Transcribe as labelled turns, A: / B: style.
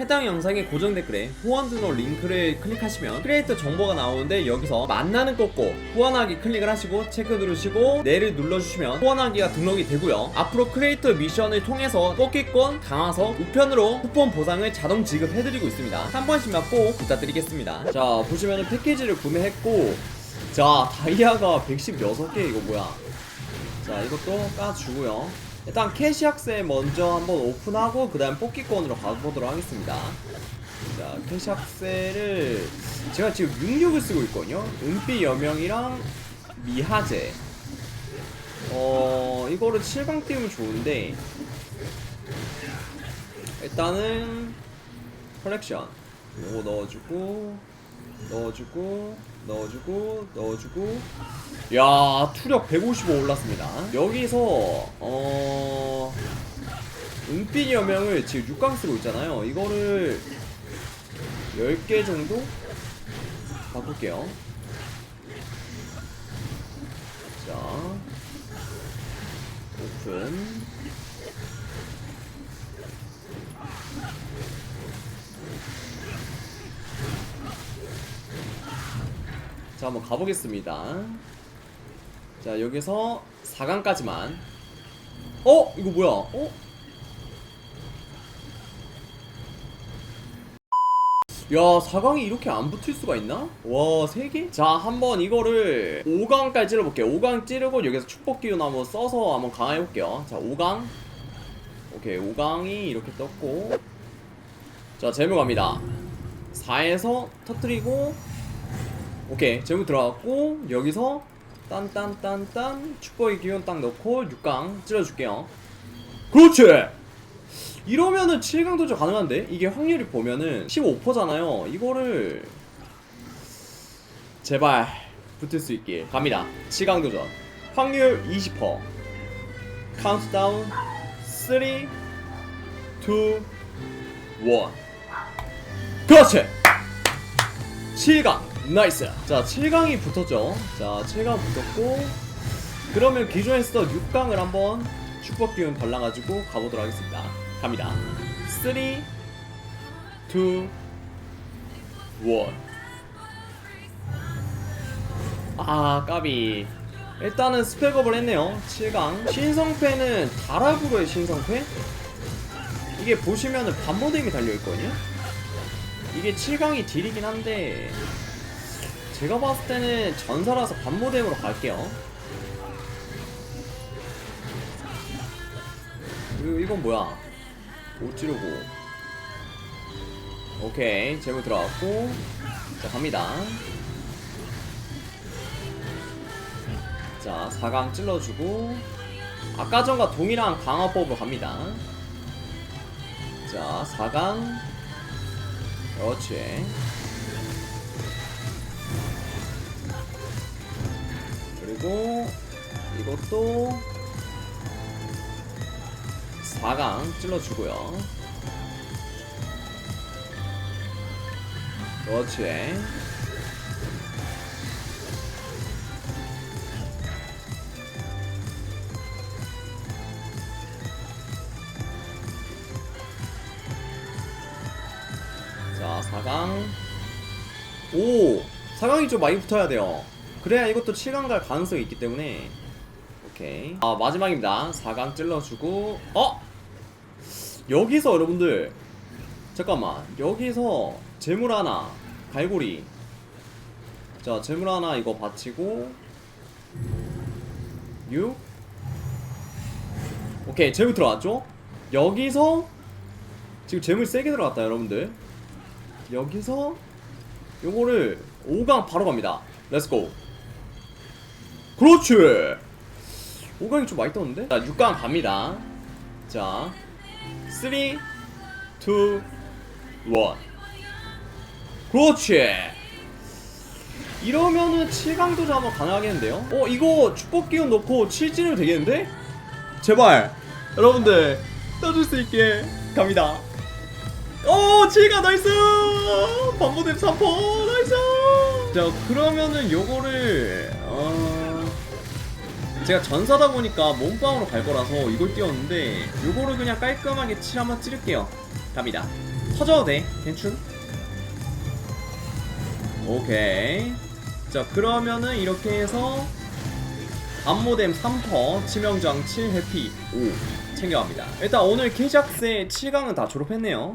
A: 해당 영상의 고정 댓글에 후원 등록 링크를 클릭하시면 크리에이터 정보가 나오는데 여기서 만나는 꽂고 후원하기 클릭을 하시고 체크 누르시고 네를 눌러주시면 후원하기가 등록이 되고요. 앞으로 크리에이터 미션을 통해서 뽑기권 강화서 우편으로 쿠폰 보상을 자동 지급해드리고 있습니다. 한 번씩만 꼭 부탁드리겠습니다. 자 보시면은 패키지를 구매했고 자 다이아가 116개 이거 뭐야? 자 이것도 까주고요 일단 캐시학세 먼저 한번 오픈하고 그 다음 뽑기권으로 가보도록 하겠습니다. 자 캐시학세를 제가 지금 66을 쓰고 있거든요. 은빛 여명이랑 미하제 어 이거를 7강 띄우면 좋은데 일단은 컬렉션. 요거 넣어주고 넣어주고 넣어주고 넣어주고. 야 투력 155 올랐습니다. 여기서 어 은빛 여명을 지금 6강 쓰고 있잖아요. 이거를 10개 정도 바꿀게요. 자 오픈 자 한번 가보겠습니다 자 여기서 4강까지만 어? 이거 뭐야? 어? 야 4강이 이렇게 안 붙을 수가 있나? 와 3개? 자 한번 이거를 5강까지 찔러볼게요 5강 찌르고 여기서 축복 기운 한번 써서 한번 강화해볼게요 자 5강 오케이 5강이 이렇게 떴고 자 제목 갑니다 4에서 터트리고 오케이 제목 들어갔고 여기서 딴딴딴딴 축복의 기운 딱 넣고 6강 찔러줄게요. 그렇지! 이러면은 7강 도전 가능한데? 이게 확률이 보면은 15%잖아요. 이거를 제발 붙을 수 있길 갑니다. 7강 도전. 확률 20% 카운트다운 3 2 1 그렇지! 7강 나이스. 자 7강이 붙었죠. 자 7강 붙었고 그러면 기존에 쓰던 6강을 한번 축복 기운 발라가지고 가보도록 하겠습니다. 갑니다. 3 2 1아 까비. 일단은 스펙업을 했네요 7강. 신성패는 다라구로의 신성패? 이게 보시면은 반모뎀이 달려있거든요? 이게 7강이 딜이긴 한데 제가 봤을 때는 전사라서 반모뎀으로 갈게요. 그리고 이건 뭐야? 못 찌르고. 오케이. 제목 들어갔고. 자 갑니다. 자 4강 찔러주고. 아까 전과 동일한 강화법으로 갑니다. 자 4강. 그렇지 그리고 이것도 4강 찔러주고요. 그렇지. 자 4강. 오! 4강이 좀 많이 붙어야 돼요 그래야 이것도 7강 갈 가능성이 있기 때문에. 오케이. 아 마지막입니다. 4강 찔러주고 어? 여기서 여러분들 잠깐만. 여기서 재물 하나 갈고리. 자 재물 하나 이거 받치고 6 오케이 재물 들어왔죠? 여기서 지금 재물 세게 들어갔다 여러분들. 여기서 요거를 5강 바로 갑니다. 렛츠고 그렇지. 5강이 좀 많이 떴는데? 자 6강 갑니다. 자 3 2 1 그렇지. 이러면은 7강 도전 한번 가능하겠는데요? 어 이거 축복 기운 넣고 7 찌르면 되겠는데? 제발 여러분들 떠줄 수 있게 갑니다. 오 7강 나이스! 반모뎀 3포 나이스! 자 그러면은 요거를 어... 제가 전사다 보니까 몸빵으로 갈 거라서 이걸 띄웠는데 요거를 그냥 깔끔하게 7 한번 찌를게요. 갑니다. 터져도 돼 괜춘 오케이. 자 그러면은 이렇게 해서 암모뎀 3퍼 치명장 7 해피 5 챙겨갑니다. 일단 오늘 케이작스의 7강은 다 졸업했네요